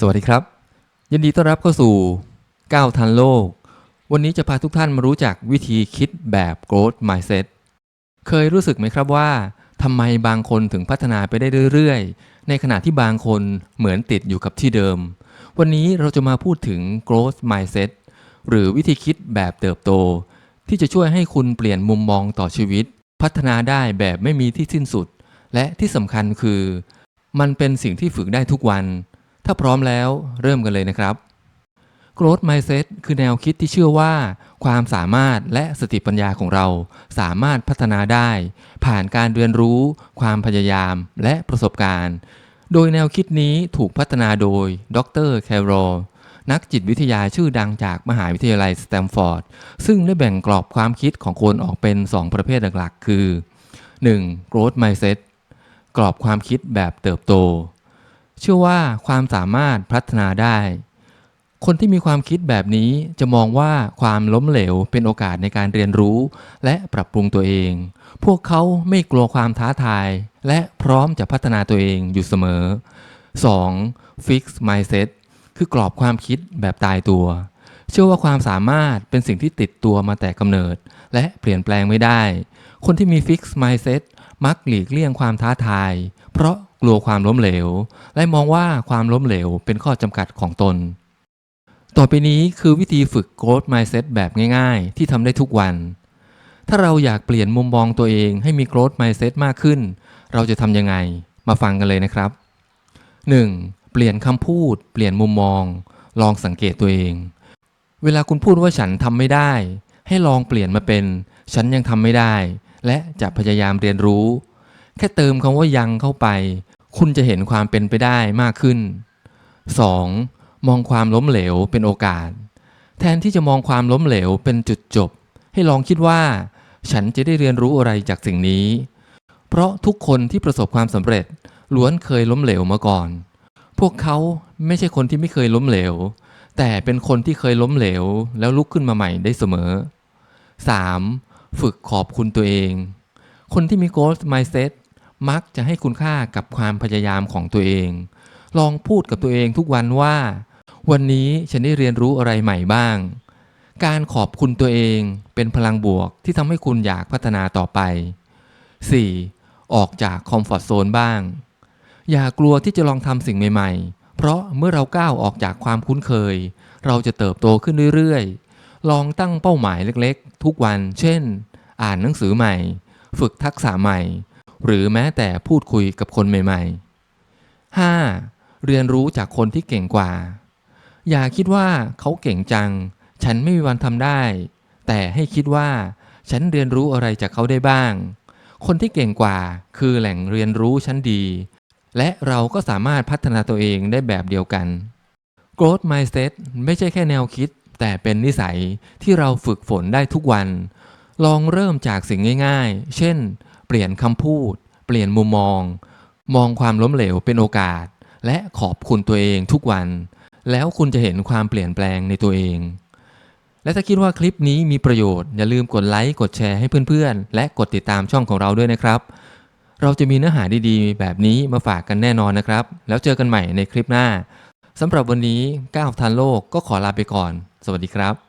สวัสดีครับ ยินดีต้อนรับเข้าสู่ก้าวทันโลก วันนี้จะพาทุกท่านมารู้จักวิธีคิดแบบ growth mindset เคยรู้สึกไหมครับว่าทำไมบางคนถึงพัฒนาไปได้เรื่อยๆ ในขณะที่บางคนเหมือนติดอยู่กับที่เดิม วันนี้เราจะมาพูดถึง growth mindset หรือวิธีคิดแบบเติบโต ที่จะช่วยให้คุณเปลี่ยนมุมมองต่อชีวิต พัฒนาได้แบบไม่มีที่สิ้นสุด และที่สำคัญคือ มันเป็นสิ่งที่ฝึกได้ทุกวัน ถ้าพร้อมแล้วเริ่มกันเลยนะครับ Growth Mindset คือแนวคิดที่เชื่อว่า ความสามารถและสติปัญญาของเราสามารถพัฒนาได้ ผ่านการเรียนรู้ ความพยายามและประสบการณ์ โดยแนวคิดนี้ถูกพัฒนาโดยดรแคโรนักจิตวิทยาชื่อดังจากมหาวิทยาลัยสแตมฟอร์ด ซึ่งได้แบ่งกรอบความคิดของคนออกเป็น 2 ประเภทหลักๆ คือ 1. Growth Mindset กรอบความคิดแบบเติบโต เชื่อว่าความสามารถพัฒนาได้ คนที่มีความคิดแบบนี้จะมองว่าความล้มเหลวเป็นโอกาสในการเรียนรู้ และปรับปรุงตัวเอง พวกเขาไม่กลัวความท้าทาย และพร้อมจะพัฒนาตัวเองอยู่เสมอ 2. Fix Mindset คือกรอบความคิดแบบตายตัว เชื่อว่าความสามารถเป็นสิ่งที่ติดตัวมาแต่กำเนิด และเปลี่ยนแปลงไม่ได้ คนที่มี Fix Mindset มักหลีกเลี่ยงความท้าทาย เพราะกลัวความล้มเหลว และมองว่าความล้มเหลวเป็นข้อจำกัดของตน ต่อไปนี้คือวิธีฝึก growth mindset แบบง่ายๆ ที่ทำได้ทุกวัน ถ้าเราอยากเปลี่ยนมุมมองตัวเองให้มี growth mindset มากขึ้น เราจะทำยังไง มาฟังกันเลยนะครับ 1. เปลี่ยนคำพูด เปลี่ยนมุมมอง ลองสังเกตตัวเอง เวลาคุณพูดว่าฉันทำไม่ได้ ให้ลองเปลี่ยนมาเป็น ฉันยังทำไม่ได้ และจะพยายามเรียนรู้ แค่เติมคำว่ายังเข้าไป คุณจะเห็นความเป็นไปได้มากขึ้น 2. มองความล้มเหลวเป็นโอกาส แทนที่จะมองความล้มเหลวเป็นจุดจบ ให้ลองคิดว่า ฉันจะได้เรียนรู้อะไรจากสิ่งนี้ เพราะทุกคนที่ประสบความสำเร็จล้วนเคยล้มเหลวมาก่อน พวกเขาไม่ใช่คนที่ไม่เคยล้มเหลว แต่เป็นคนที่เคยล้มเหลว แล้วลุกขึ้นมาใหม่ได้เสมอ 3. ฝึกขอบคุณตัวเอง คนที่มี growth mindset มักจะให้คุณค่ากับความพยายามของตัวเอง ลองพูดกับตัวเองทุกวันว่า วันนี้ฉันได้เรียนรู้อะไรใหม่บ้าง การขอบคุณตัวเองเป็นพลังบวกที่ทำให้คุณอยากพัฒนาต่อไป 4. ออกจากคอมฟอร์ทโซนบ้าง อย่ากลัวที่จะลองทำสิ่งใหม่ ๆ เพราะเมื่อเราก้าวออกจากความคุ้นเคย เราจะเติบโตขึ้นเรื่อยๆ ลองตั้งเป้าหมายเล็กๆ ทุกวัน เช่น อ่านหนังสือใหม่ ฝึกทักษะใหม่ หรือแม้แต่พูดคุยกับคนใหม่ๆ 5. เรียนรู้จากคนที่เก่งกว่า อย่าคิดว่าเขาเก่งจัง ฉันไม่มีวันทำได้ แต่ให้คิดว่า ฉันเรียนรู้อะไรจากเขาได้บ้าง คนที่เก่งกว่าคือแหล่งเรียนรู้ชั้นดี และเราก็สามารถพัฒนาตัวเองได้แบบเดียวกัน Growth Mindset ไม่ใช่แค่แนวคิด แต่เป็นนิสัยที่เราฝึกฝนได้ทุกวัน ลองเริ่มจากสิ่งง่ายๆ เช่น เปลี่ยนคำพูด เปลี่ยนมุมมอง มองความล้มเหลวเป็นโอกาส และขอบคุณตัวเองทุกวัน แล้วคุณจะเห็นความเปลี่ยนแปลงในตัวเอง และถ้าคิดว่าคลิปนี้มีประโยชน์อย่าลืมกดไลค์กดแชร์ให้เพื่อนๆ และกดติดตามช่องของเราด้วยนะครับ เราจะมีเนื้อหาดีๆ แบบนี้มาฝากกันแน่นอนนะครับ แล้วเจอกันใหม่ในคลิปหน้าสำหรับวันนี้ก้าวทันโลกก็ขอลาไปก่อน สวัสดีครับ